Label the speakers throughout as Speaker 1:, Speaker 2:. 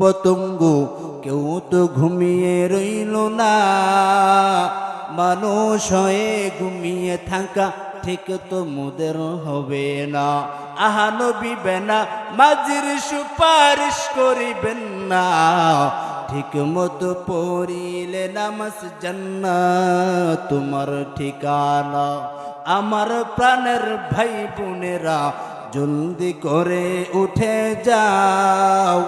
Speaker 1: পতঙ্গ, কেউ তো ঘুমিয়ে রইল না। মানুষ হয়ে ঘুমিয়ে থাকা ঠিক তো মোদের হবে না। আহানবি না মাঝির সুপারিশ করিবেন না। ঠিক মতো পড়িলে নামাজ জান্না তোমার ঠিকানা। আমার প্রাণের ভাই বোনেরা জলদি করে উঠে যাও।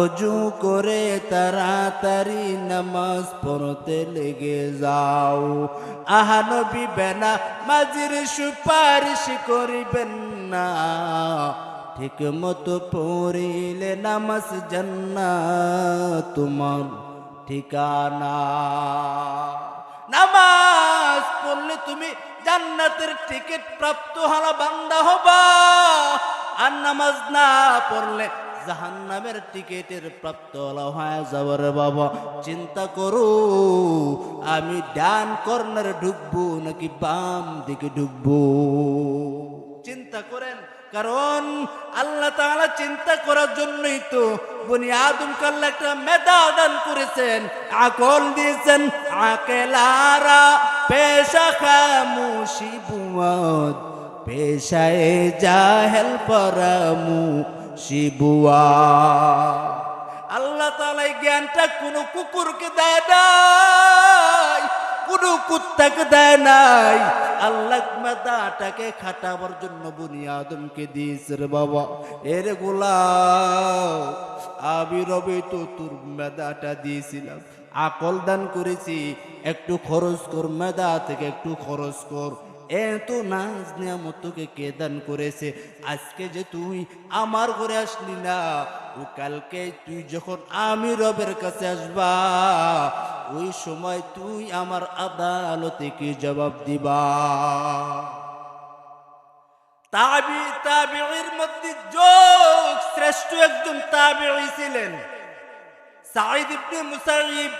Speaker 1: অজু করে তাড়াতাড়ি নামাজ পড়তে লেগে যাও। আহানবি বেনা মাঝির সুপারিশ করিবেন না। ঠিক মতো পড়িলে নামাজ জান্না তোমার ঠিকানা। নামাজ পড়লে তুমি জান্নাতের টিকিট প্রাপ্ত হলা বান্দা হবা। আর নামাজ না পড়লে জাহান্নামের টিকিটের প্রাপ্ত হলা হয়ে যাবার বাবা। চিন্তা করো, আমি ডান কর্নারে ঢুকবো নাকি বাম দিকে ঢুকবো? চিন্তা করেন কারণ আল্লাহ চিন্তা করার জন্যই তো বনি আদম কাল্লা একটা মেধা দান করেছেন, আকল দিয়েছেন। আকেলারা পেশা খামুশি বুয়াদ, পেশায় জাহেল পরামু শিবুয়া আল্লাহ তাআলা জ্ঞানটা কোনো কুকুরকে দেয় নাই। কোনো কুত্তাকে দেয় নাই। আল্লাহ মেদাটাকে খাটাবার জন্য বুনি আদমকে দিয়েছে রে বাবা। এর গোলা আমি রবে তো তোর মেদাটা দিয়েছিলাম। আকল দান করেছি, একটু খরচ কর মেদা থেকে একটু খরচ কর। এত নাজ নিয়ামত তোকে কে দান করেছে? আজকে যে তুই আমার ঘরে আসলি না, ও কালকে তুই যখন আমি রবের কাছে আসবা, ওই সময় তুই আমার আদালতে কি জবাব দিবা? তাবি তাবির মধ্যে যোগ শ্রেষ্ঠ একজন তাবিঈ ছিলেন। সাঈদ ইবনে মুসাইব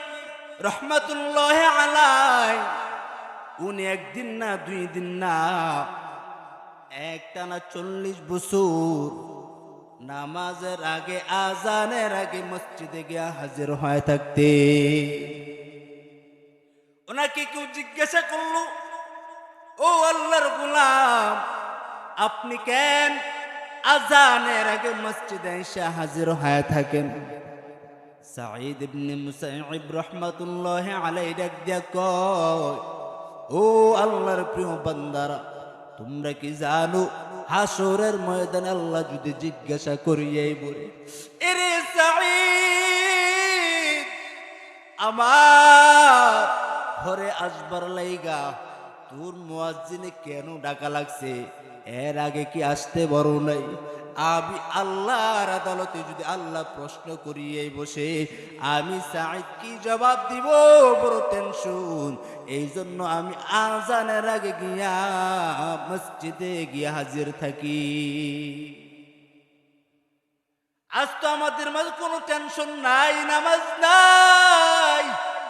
Speaker 1: রহমাতুল্লাহ আলাই উনি একদিন না, দুই দিন না, একটানা চল্লিশ বছর নামাজের আগে, আজানের আগে মসজিদে গিয়া হাজির হয়ে থাকতে। ওনাকে কেউ জিজ্ঞাসা করল, ও আল্লাহর গুলাম, আপনি কেন আজানের আগে মসজিদে এসে হাজির হয়ে থাকেন? সাঈদ ইবনে মুসাইব রহমাতুল্লাহ আলাই ডাক দিয়া কয় ও আল্লাহর প্রিয় বান্দারা, তোমরা কি জানো হাসরের ময়দানে আল্লাহ যদি জিজ্ঞাসা করিয়াই বলে, এরে আমার ঘরে আসবার লাইগা, তোর মুয়াজ্জিনে কেন ডাকা লাগছে? এর আগে কি আসতে বড় নাই? আমি আল্লাহর আদালতে যদি আল্লাহ প্রশ্ন করিয়ে বসে, আমি সাঈদ কি জবাব দিব? বড় টেনশন এই জন্য আমি আজানের আগে গিয়া মসজিদে গিয়া হাজির থাকি। আজ তো আমাদের মাঝে কোনো টেনশন নাই, নামাজ নাই।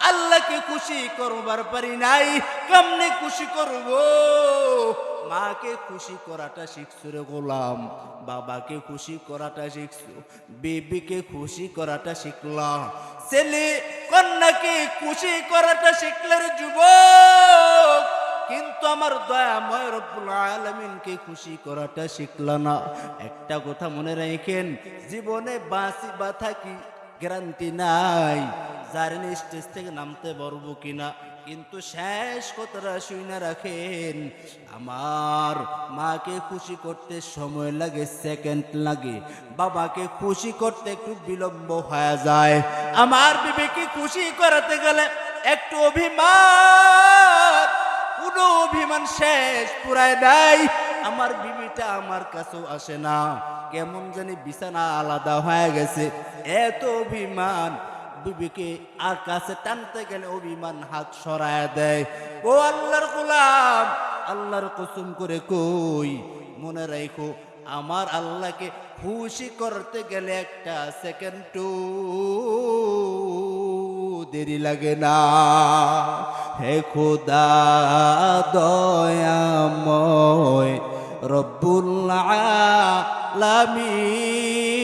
Speaker 1: আল্লাহকে খুশি করবার পারি নাই। কেমনে খুশি করব? মাকে খুশি করাটা শিখছো রে গোলাম। বাবাকে খুশি করাটা শিখছো। বেবিকে খুশি করাটা শিখলাম ছেলে কন্যাকে খুশি করাটা শিখলে রে যুবক। কিন্তু আমার দয়াময় রব্বুল আলমিনকে খুশি করাটা শিখলা না। একটা কথা মনে রাখেন, জীবনে বাঁচি বা থাকি গ্যারান্টি নাই। জানি স্টেজ থেকে নামতে পারব কিনা? কিন্তু শেষ কথাটা শুনে রাখেন, আমার মাকে খুশি করতে সময় লাগে সেকেন্ড লাগে। বাবাকে খুশি করতে একটু বিলম্ব হয়ে যায়। আমার বিবেকে খুশি করাতে গেলে একটু অভিমান, কোনো অভিমান শেষ পুরায় নাই। আমার বিবিটা আমার কাছেও আসে না। কেমন জানি বিছানা আলাদা হয়ে গেছে। এত অভিমান বিবিকে আর কাছে টানতে গেলে অভিমান হাত সরায় দেয়। ও আল্লাহর গোলাম, আল্লাহর কুসুম করে কই, মনে রাখো আমার আল্লাহকে খুশি করতে গেলে একটা সেকেন্ড টু দেরি লাগে না। হে খোদা দয়াময় রব্বুল আলামিন।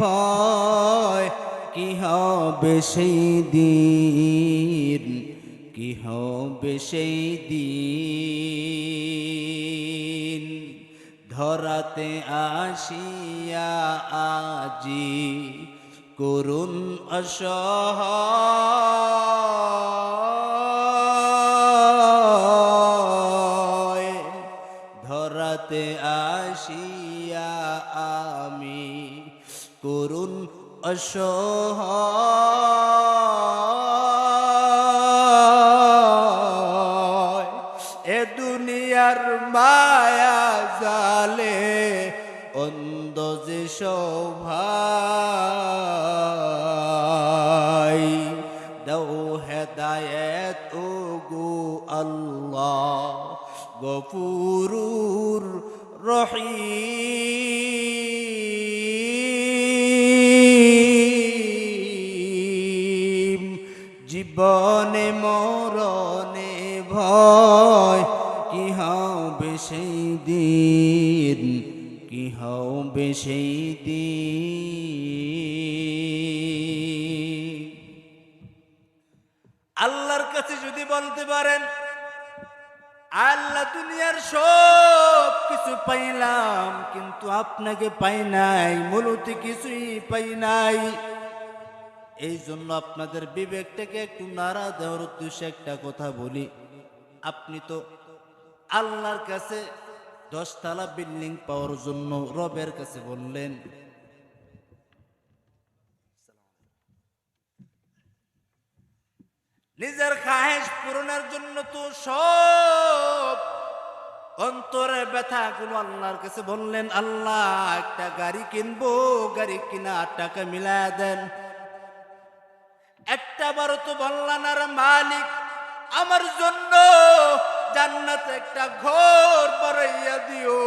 Speaker 1: ভয় কি হবে সেই দিন? কি হবে সেই দিন? ধরাতে আসিয়া আজি করুণ অসহায় অসহায় জীবনে মরণে ভয়, কি হবে সেই দিন? কি হবে সেই আল্লাহর কাছে যদি বলতে পারেন, আল্লাহ দুনিয়ার সব কিছু পাইলাম, কিন্তু আপনাকে পাই নাই, মূলত কিছুই পাই নাই। এই জন্য আপনাদের বিবেকটাকে একটু নাড়া দেওয়ার উদ্দেশ্যে একটা কথা বলি। আপনি তো আল্লাহর কাছে দশতলা বিল্ডিং পাওয়ার জন্য রবের কাছে বললেন। নিজের খাহেশ পূরণের জন্য তো সব অন্তরে ব্যথা গুলো আল্লাহর কাছে বললেন, আল্লাহ, একটা গাড়ি কিনবো, গাড়ি কিনা টাকা মিলায় দেন। একটা বারো তো বললেন আর মালিক। আমার জন্য জান্নাতে একটা ঘর বাড়াইয়া দিও।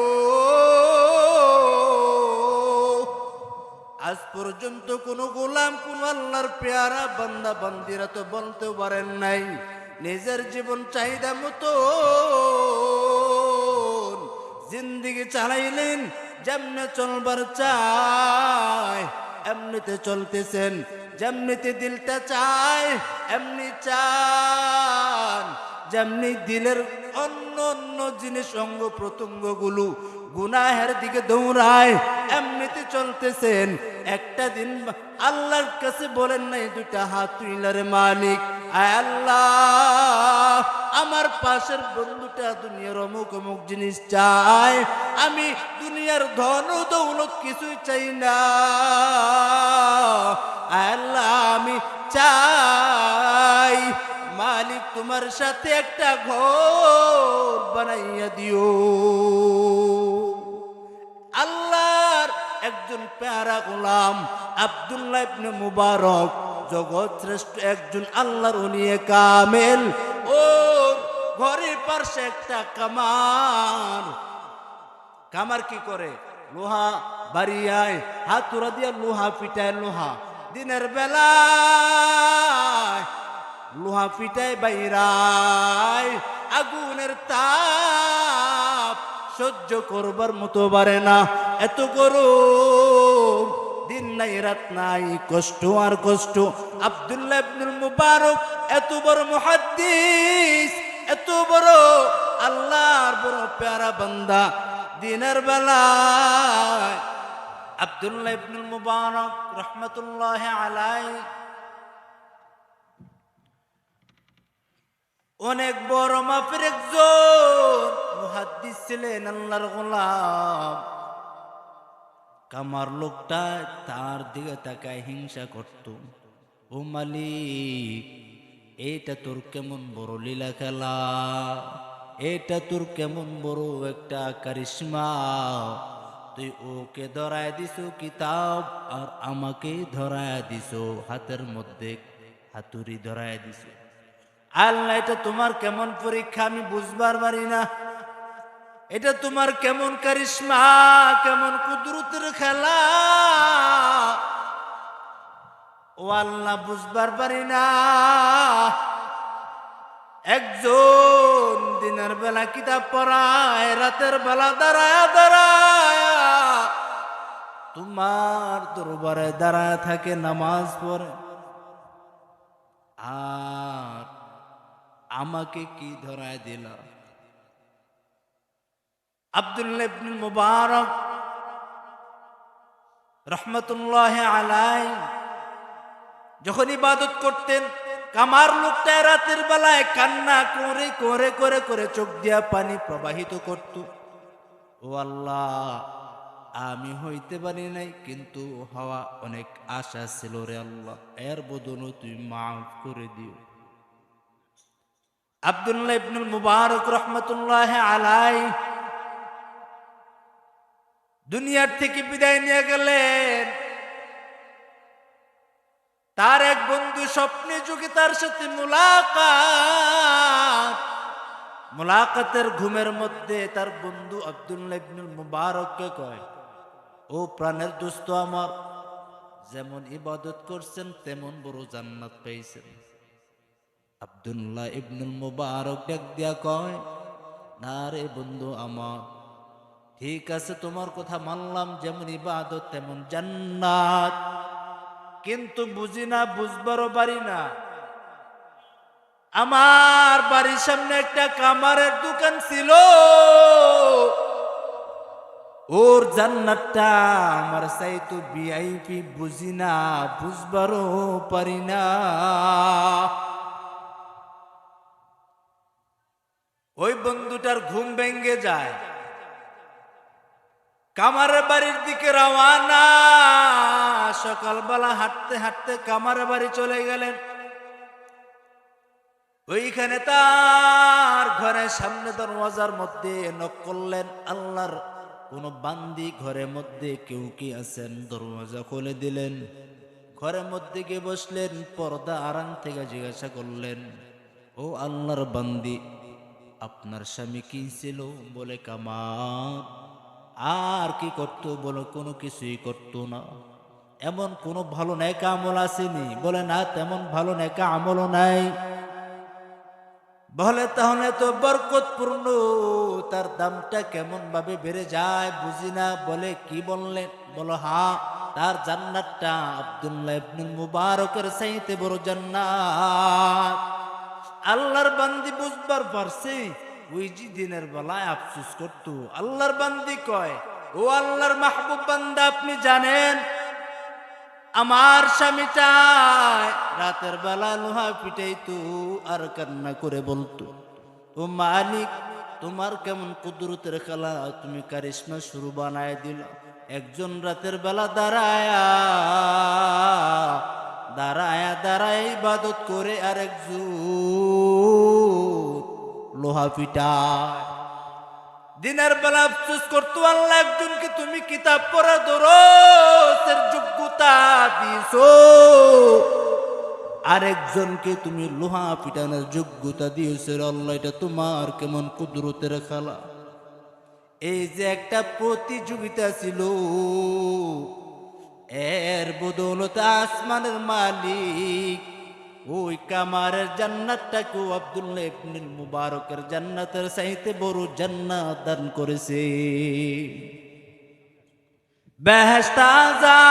Speaker 1: আজ পর্যন্ত কোন গোলাম, কোন আল্লাহর পেয়ারা বান্দা, বান্দিরা তো বলতে পারেন নাই, নিজের জীবন চাহিদা মতো। জিন্দিগি চালাইলেন, যেমনে চলবার চায়, এমনিতে চলতেছেন। যেমনিতে দিলটা চায় এমনি চান যেমনি দিলের অন্য অন্য জিনিস অঙ্গ প্রত্যঙ্গগুলো গুনাহের দিকে দৌড়ায় এমনিতে চলতেছেন একটা দিন আল্লাহর কাছে বলেন নাই দুটা হাত তুইলার মালিক। আয় আল্লাহ, আমার পাশের বন্ধুটা দুনিয়ার অমুক অমুক জিনিস চায়। আমি দুনিয়ার ধন দৌলত কিছুই চাই না। চাই। মালিক তোমার সাথে একটা ঘর বানাইয়া দিও। আল্লাহর একজন প্যারা গোলাম আব্দুল্লাহ ইবনে মুবারক জগৎ শ্রেষ্ঠ একজন আল্লাহর উনিয়ে কামেল। ও ঘরের পাশে একটা কামার। কামার কি করে? লোহা বাড়িয়ায় হাতুরা দিয়া লোহা পিটায় লোহা। দিনের বেলা লোহা পিটায় বাইরায়, আগুনের তাপ সহ্য করবার মতো পারে না। এত গরম, দিন নাই, রাত নাই, কষ্ট আর কষ্ট। আব্দুল্লাহ ইবনুল মুবারক এত বড় মুহাদ্দিস, এত বড় আল্লাহর বড় প্যারা বান্দা। দিনের বেলায় আব্দুল্লাহ ইবনুল মুবারক রহমতুল্লাহ আলাই অনেক বড় মাপের একজন মুহাদ্দিস ছিলেন আল্লাহর গোলাম। কামার লোকটা তার দিকে তাকায় হিংসা করত। ও মালিক এইটা তোর কেমন বড় লীলা খেলা? এটা তোর কেমন বড় একটা কারিশ্মা? তুই ওকে ধরায় দিছো কিতাব, আর আমাকে ধরায় দিছো হাতের মধ্যে হাতুড়ি ধরায় দিছো। আল্লাহ, এটা তোমার কেমন পরীক্ষা আমি বুঝবার পারি না। এটা তোমার কেমন কারিশমা, কেমন কুদরতের খেলা। ও আল্লাহ, বুঝবার পারি না। একজন দিনের বেলা কিতাব পড়ায়, রাতের বেলা দাঁড়ায় দাঁড়ায়। তোমার দরবারে দাঁড়ায় থাকে নামাজ পড়ে। আর আমাকে কি ধরায় দিল? আব্দুল্লাহ মুবারক রহমতুল্লাহ আলাই যখন ইবাদত করতেন, কামার লোকটা রাতের বেলায় কান্না করে করে করে করে চোখ দিয়া পানি প্রবাহিত করত। ও আল্লাহ আমি হইতে পারি নাই, কিন্তু হওয়া অনেক আশা ছিল রে আল্লাহ। এর বদলও তুই মাফ করে দিও। আব্দুল্লাহ ইবনুল মুবারক রহমতুল্লাহ আলাই দুনিয়ার থেকে বিদায় নিয়ে গেলেন। তার এক বন্ধু স্বপ্নে যুগে তার সাথে মুলাকাত। মুলাকাতের ঘুমের মধ্যে তার বন্ধু আব্দুল্লাহ ইবনুল মুবারককে কয় ও প্রাণের দুস্থ আমার। যেমন ইবাদত করছেন, তেমন বড় জান্নাত পেয়েছেন আব্দুল্লাহ ইবনুল মুবারক ডাক দিয়া কয়, না রে বন্ধু আমার, ঠিক আছে তোমার কথা মানলাম, যেমন ইবাদত তেমন জান্নাত। কিন্তু বুঝি না, বুঝবারও পারি না। আমার বাড়ির সামনে একটা কামারের দোকান ছিল। ওর জান্নাতটা আমার চাইতো ভিআইপি বুঝি না, বুঝবারও পারি না। ওই বন্ধুটার ঘুম ভেঙ্গে যায়। কামারের বাড়ির দিকে রওয়ানা সকালবেলা হাঁটতে হাঁটতে কামারের বাড়ি চলে গেলেন। ওইখানে তার ঘরের সামনে দরওয়াজার মধ্যে নক করলেন আল্লাহর কোন বান্দি ঘরের মধ্যে কেউ কি আছেন? দরওয়াজা খুলে দিলেন। ঘরের মধ্যে গিয়ে বসলেন, পর্দা আরাম থেকে জিজ্ঞাসা করলেন, ও আল্লাহর বান্দি, আপনার স্বামী কি ছিল? বলে কামার আর কি করতো? বলে, কোনো কিছুই করতো না। এমন কোনো ভালো নেকা আমল আসেনি। বলে, না, তেমন ভালো নেকা আমলও নাই। বলে, তাহলে তো বরকতপূর্ণ। তার দামটা কেমন ভাবে বেড়ে যায় বুঝি না। বলে, কি বললেন? বলো, হা, তার জান্নাতটা আব্দুল্লাহ ইবনুল মুবারকের সাইতে বড় জান্নাত। আল্লাহর বান্দি বুঝবার পারছে, ওই যে দিনের বেলায় আফসুস করত। আল্লাহর বান্দি কয়, ও আল্লাহর মাহবুব বান্দা, আপনি জানেন আমার স্বামীটা রাতের বেলা লোহা পিটাইতো আর কান্না করে বলতো, ও মালিক, তোমার কেমন কুদরতের খেলা? তুমি কারিশমা শুরু বানায় দিল। একজন রাতের বেলা দাঁড়ায়া দাঁড়ায়া দাঁড়ায় ইবাদত করে আর একজন লোহা পিটায়। দিনের বেলা আফসোস করতো, আল্লাহ একজনকে তুমি কিতাব পড়া দরসের যোগ্যতা দিয়েছ। আরেকজনকে তুমি লোহা পিটানোর যোগ্যতা দিয়েছ আল্লাহ এটা তোমার কেমন কুদরতের খেলা? এই যে একটা প্রতিযোগিতা ছিল, এর বদৌলতে আসমানের মালিক ওই কামারের জান্নাতটাকে আব্দুল্লাহ ইবনুল মুবারকের জান্নাতের সাইতে বড় জান্নাত দান করেছে বেহস্তাজা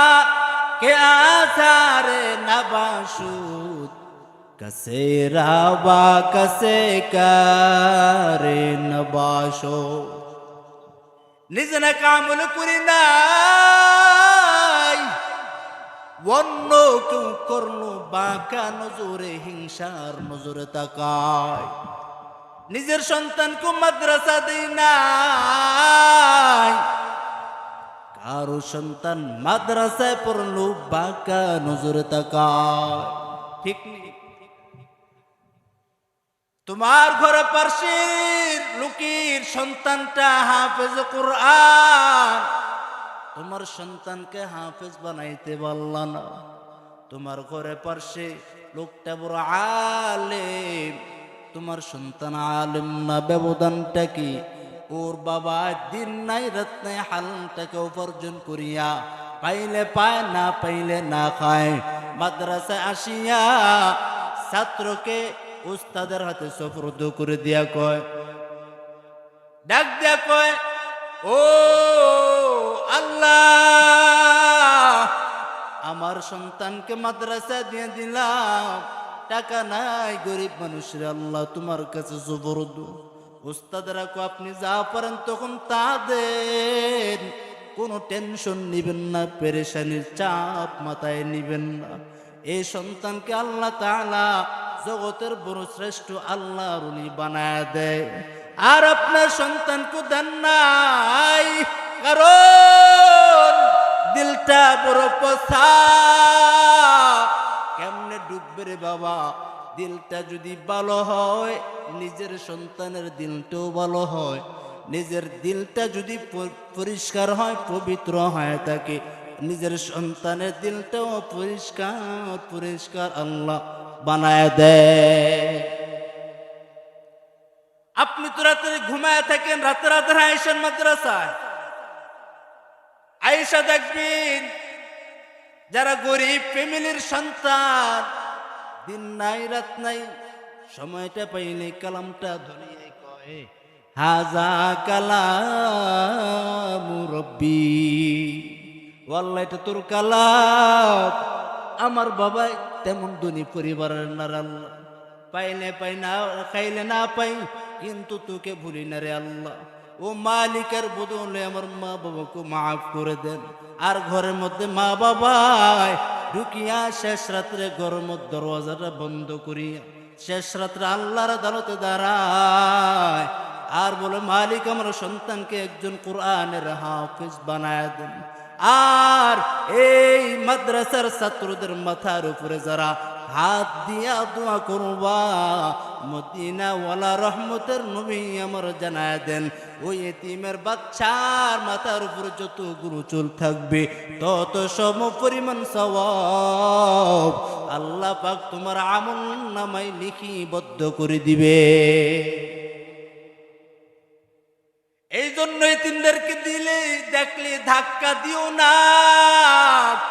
Speaker 1: কে আসারে নবাসুদ কসে রাবা কসে কারে নবাসো নিজ না কামল করি নাই অন্য কেউ করল বাঁকা নজরে, হিংসার নজরে তাকায়। নিজের সন্তানকে মাদ্রাসা দেই নাই। কারও সন্তান মাদ্রাসায় পড়ল, বাঁকা নজরে তাকায়। ঠিক নেই। তোমার ঘরে পার্শ্বের লুকির সন্তানটা হাফেজ কোরআন। তোমার সন্তানকে হাফেজ বানাইতে পারল না। তোমার ঘরে পার্শ্বে লোকটা বড় আলেম। তোমার সন্তান আলেম না, ব্যবধানটা কি? ওর বাবা দিন নাই, রাত নাই, হালটাকে উপার্জন করিয়া পাইলে পায়, না পাইলে না খায়। মাদ্রাসায় আসিয়া ছাত্রকে উস্তাদের হাতে সফরদ করে দিয়া কয়, ডাক দিয়া কয়, ও আল্লাহ, আমার সন্তানকে মাদ্রাসা দিয়ে দিলাম। টাকা নাই, গরিব মানুষের আল্লাহ তোমার কাছে জবরদ উস্তাদরা কো আপনি যা পারেন তখন তা দেন। কোনো টেনশন নিবেন না, পেরেশানির চাপ মাথায় নিবেন না। এই সন্তানকে আল্লাহ তাআলা জগতের বড় শ্রেষ্ঠ আল্লাহ উনি বানায় দেয়। আর আপনার সন্তানকে দেন নাই। কারণ দিলটা বড় পসা কেমনে ডুববে রে বাবা? দিলটা যদি ভালো হয়, নিজের সন্তানের দিলটাও ভালো হয়। নিজের দিলটা যদি পরিষ্কার হয়, পবিত্র হয় থাকে। নিজের সন্তানের দিলটাও পরিষ্কার পরিষ্কার আল্লাহ বানায় দেয়। আপনি তো রাতে ঘুমায় থাকেন, রাতে রাতে আইসেন মাদ্রাসায়। আয়েশা দেখবেন, যারা গরিব ফ্যামিলির সন্তান, দিন নাই, রাত নাই, সময়টা পাইলে কালামটা ধরিয়ে কয়, হাজা কালাম রব্বি। ওয়াল্লাহ, এটা তোর কালাম। আমার বাবা তেমন ধনী পরিবারের নার আল্লাহ পাইলে পাই না, খাইলে না পাই, কিন্তু তোকে ভুলি না রে আল্লাহ। ও মালিকের বদলে আমার মা বাবাকে মাফ করে দেন। আর ঘরের মধ্যে মা বাবায় ঢুকিয়া শেষ রাত্রে মধ্যে দরওয়াজাটা বন্ধ করিয়া শেষ রাত্রে আল্লাহর আদালতে দাঁড়ায়। আর বলে, মালিক, আমার সন্তানকে একজন কোরআনের হাফিজ বানায় দেন। আর এই মাদ্রাসার ছাত্রদের মাথার উপরে যারা হাত দিয়া দোয়া করবা। মদিনা ওয়ালা রহমতের নবী আমার জানায় দেন ওই এতিমের বাচ্চার মাথার উপরে যত গুরু চুল থাকবে, তত সম পরিমাণ সওয়াব আল্লাহ পাক তোমার আমল নামাই লিখিবদ্ধ করে দিবে। এই জন্য এতিমদেরকে দিলে, দেখলে ধাক্কা দিও না,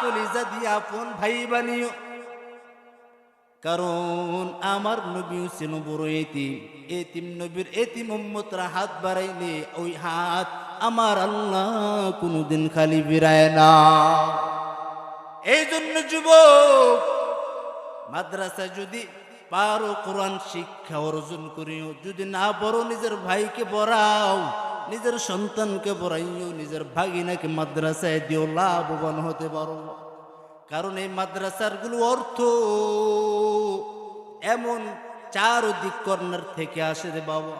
Speaker 1: কলিজা দিয়ে আপন ভাই বানিও। কারণ আমার নবীও ছিল বড় এতিম। এতিম নবীর এতিম উম্মতরা হাত বাড়াইলে ওই হাত আমার আল্লাহ কোনোদিন খালি বিরায় না। এই জন্য যুবক, মাদ্রাসা যদি পারো কোরআন শিক্ষা অর্জন করিও, যদি না বড় নিজের ভাইকে বড়াও নিজের সন্তানকে বড়াইও নিজের ভাগিনাকে মাদ্রাসায় দিও, লাভবান হতে পারো। কারণ এই মাদ্রাসারগুলো অর্থ। এমন চার দিক কর্নার থেকে আসে রে বাবা।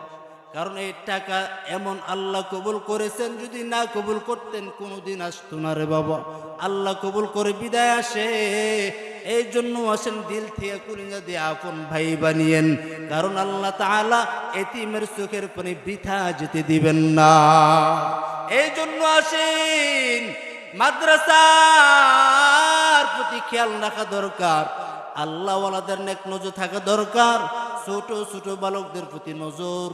Speaker 1: কারণ এই টাকা এমন আল্লাহ কবুল করেছেন, যদি না কবুল করতেন কোনোদিন আসতো না রে বাবা। আল্লাহ কবুল করে বিদায় আসে। এই জন্য আসেন দিল থেকে কুলিঙ্গা দিয়ে আপন ভাই বানিয়েন। কারণ আল্লাহ তাআলা এতিমের চোখের পানি বৃথা যেতে দিবেন না। এই জন্য আসেন। মাদ্রাসার প্রতি খেয়াল রাখা দরকার। আল্লাহওয়ালাদের নেক নজর থাকা দরকার। ছোট ছোট বালকদের প্রতি নজর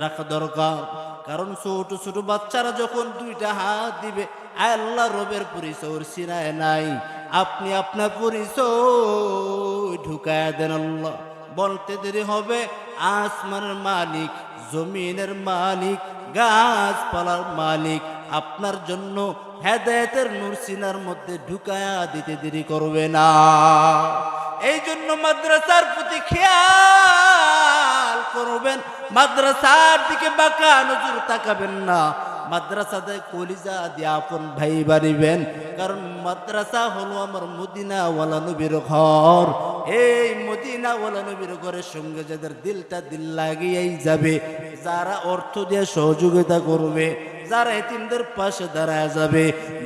Speaker 1: রাখা দরকার। কারণ ছোট ছোট বাচ্চারা যখন দুইটা হাত দিবে, আল্লাহ রবের পরিচয় সিনায় নাই। আপনি আপনার পরিচয় ঢুকায় দেন আল্লাহ। বলতে দেরি হবে, আসমানের মালিক, জমিনের মালিক, গাছপালার মালিক আপনার জন্য হেদায়তের নূর সিনার মধ্যে ঢুকায়া দিতে দেরি করবে না। এই জন্য মাদ্রাসার প্রতি খেয়াল করবেন, মাদ্রাসার দিকে বাঁকা নজর তাকাবেন না। মাদ্রাসাতে কলিজা দিয়ে আপন ভাই বাড়িবেন, কারণ মাদ্রাসা হলো আমার মদিনা ওয়ালা নবীর ঘর। এই মদিনা ওয়ালা নবীর ঘরের সঙ্গে যাদের দিলটা দিল লাগিয়েই যাবে, যারা অর্থ দিয়ে সহযোগিতা করবে যারা এতিমদের পাশে দাঁড়ায় যাবে,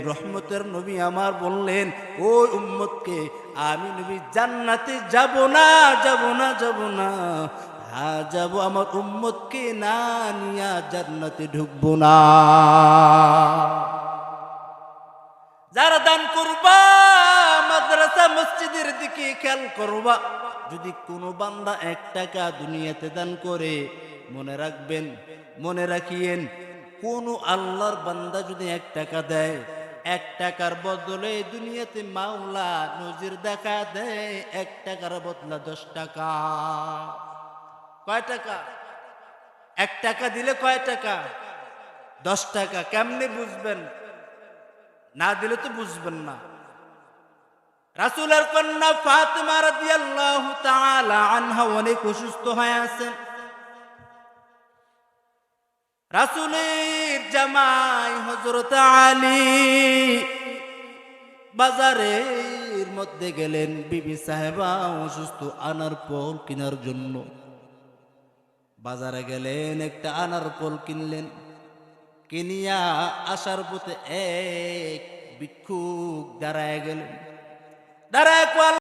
Speaker 1: রহমতের নবী আমার বললেন, ওই উম্মতকে আমি নবী জান্নাতে যাব না যাব না যাব না। হ্যাঁ যাব আমার উম্মতকে না নিয়া জান্নাতে ঢুকবো না। যারা দান করবা, মাদ্রাসা, মসজিদের দিকে খেয়াল করবা। যদি কোনো বান্দা এক টাকা দুনিয়াতে দান করে, মনে রাখবেন, মনে রাখিয়েন কোন আল্লাহর বান্দা যদি এক টাকা দেয়, এক টাকার বদলে দুনিয়াতে মাওলা নজির দেখা দেয়, এক টাকার বদলা দশ টাকা। কয় টাকা? এক টাকা দিলে কয় টাকা? দশ টাকা। কেমনে বুঝবেন? না দিলে তো বুঝবেন না। রাসূলের কন্যা ফাতেমা রাদিয়াল্লাহু তাআলা আনহা অনেক অসুস্থ হয়ে আছেন। রাসূলের জামাই হযরত আলী বাজারের মধ্যে গেলেন, বিবি সাহেবা অসুস্থ আনার ফল কেনার জন্য। বাজারে গেলেন, একটা আনার ফল কিনলেন। কিনিয়া আসার পথে এক ভিক্ষুক দাঁড়ায় গেলেন। দাঁড়ায়